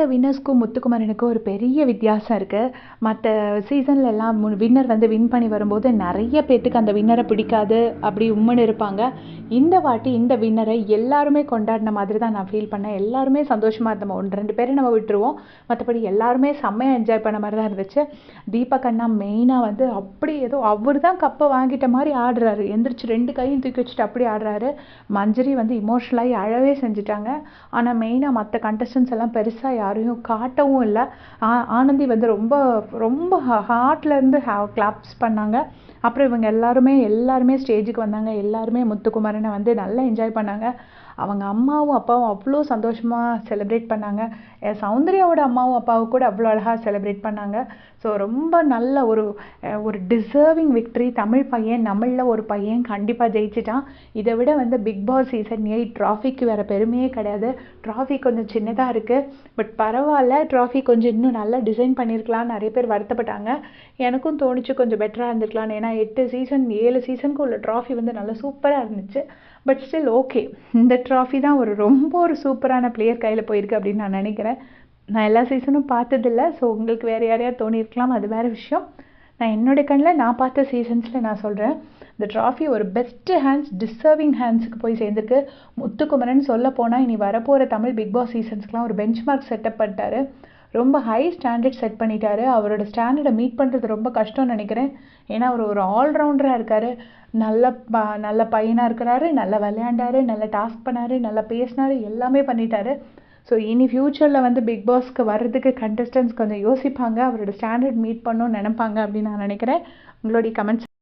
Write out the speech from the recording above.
மற்ற வின்னர்ஸ்க்கும் முத்துக்குமரனுக்கும் ஒரு பெரிய வித்தியாசம் இருக்குது மற்ற சீசனில் எல்லாம் வின்னர் வந்து வின் பண்ணி வரும்போது நிறைய பேர்த்துக்கு அந்த வின்னரை பிடிக்காது அப்படி உம்முன்னு இருப்பாங்க. இந்த வாட்டி இந்த வின்னரை எல்லாருமே கொண்டாடின மாதிரி தான் நான் ஃபீல் பண்ணேன். எல்லாருமே சந்தோஷமாக இருந்தோம். ஒன்று ரெண்டு பேரை நம்ம விட்டுருவோம். மற்றபடி எல்லாருமே செம்மையாக என்ஜாய் பண்ண மாதிரி தான் இருந்துச்சு. தீபக் அண்ணா மெயினாக வந்து அப்படி ஏதோ அவர் தான் கப்பை வாங்கிட்ட மாதிரி ஆடுறாரு. எந்திரிச்சு ரெண்டு கையும் தூக்கி வச்சுட்டு அப்படி ஆடுறாரு. மஞ்சரி வந்து இமோஷனலாகி அழவே செஞ்சுட்டாங்க. ஆனால் மெயினாக மற்ற கண்டஸ்டன்ஸ் எல்லாம் பெருசாக யாரையும் காட்டவும் இல்லை. ஆ- ஆனந்தி வந்து ரொம்ப ரொம்ப ஹார்ட்லேருந்து கிளாப்ஸ் பண்ணாங்க. அப்புறம் இவங்க எல்லாருமே எல்லாருமே ஸ்டேஜுக்கு வந்தாங்க. எல்லாருமே முத்துக்குமாரனை வந்து நல்லா என்ஜாய் பண்ணாங்க. அவங்க அம்மாவும் அப்பாவும் அவ்வளோ சந்தோஷமாக செலிப்ரேட் பண்ணாங்க. என் சௌந்தர்யாவோட அம்மாவும் அப்பாவும் கூட அவ்வளோ அழகாக செலிப்ரேட் பண்ணாங்க. ஸோ ரொம்ப நல்ல ஒரு ஒரு டிசர்விங் விக்ட்ரி தமிழ் பையன் நம்மளில் ஒரு பையன் கண்டிப்பாக ஜெயிச்சிட்டான். இதை விட வந்து பிக் பாஸ் சீசன் எயிட் ட்ராஃபிக்கு வேறு பெருமையே கிடையாது. ட்ராஃபி கொஞ்சம் சின்னதாக இருக்குது பட் பரவாயில்ல ட்ராஃபி கொஞ்சம் இன்னும் நல்லா டிசைன் பண்ணியிருக்கலாம் நிறைய பேர் வருத்தப்பட்டாங்க. எனக்கும் தோணுச்சு கொஞ்சம் பெட்டராக இருந்திருக்கலாம்னு. ஏன்னா எட்டு சீசன் ஏழு சீசனுக்கு உள்ள ட்ராஃபி வந்து நல்லா சூப்பராக இருந்துச்சு. பட் ஸ்டில் ஓகே இந்த ட்ராஃபி தான் ஒரு ரொம்ப ஒரு சூப்பரான பிளேயர் கையில் போயிருக்கு அப்படின்னு நான் நினைக்கிறேன். நான் எல்லா சீசனும் பார்த்ததில்ல. ஸோ உங்களுக்கு வேறு யாரையாவது தோணியிருக்கலாம். அது வேறு விஷயம். நான் என்னோட கண்ணில் நான் பார்த்த சீசன்ஸில் நான் சொல்கிறேன் இந்த ட்ராஃபி ஒரு பெஸ்ட்டு ஹேண்ட்ஸ் டிசர்விங் ஹேண்ட்ஸுக்கு போய் சேர்ந்துருக்கு. முத்துக்குமரன் சொல்ல போனால் இனி வரப்போகிற தமிழ் பிக் பாஸ் சீசன்ஸ்க்குலாம் ஒரு பெஞ்ச் மார்க் செட்டப் பண்ணிட்டாரு. ரொம்ப ஹை ஸ்டாண்டர்ட் செட் பண்ணிட்டாரு. அவரோட ஸ்டாண்டர்டை மீட் பண்ணுறது ரொம்ப கஷ்டம்னு நினைக்கிறேன். ஏன்னா அவர் ஒரு ஆல்ரவுண்டராக இருக்கார். நல்ல ப நல்ல பையனாக இருக்கிறாரு நல்லா விளையாண்டாரு நல்லா டாஸ்க் பண்ணார் நல்லா பேசினார் எல்லாமே பண்ணிட்டாரு. ஸோ இனி ஃப்யூச்சரில் வந்து பிக் பாஸ்க்கு வர்றதுக்கு கண்டஸ்டன்ஸ் கொஞ்சம் யோசிப்பாங்க. அவரோட ஸ்டாண்டர்ட் மீட் பண்ணணும்னு நினைப்பாங்க அப்படின்னு நான் நினைக்கிறேன். உங்களுடைய கமெண்ட்ஸ்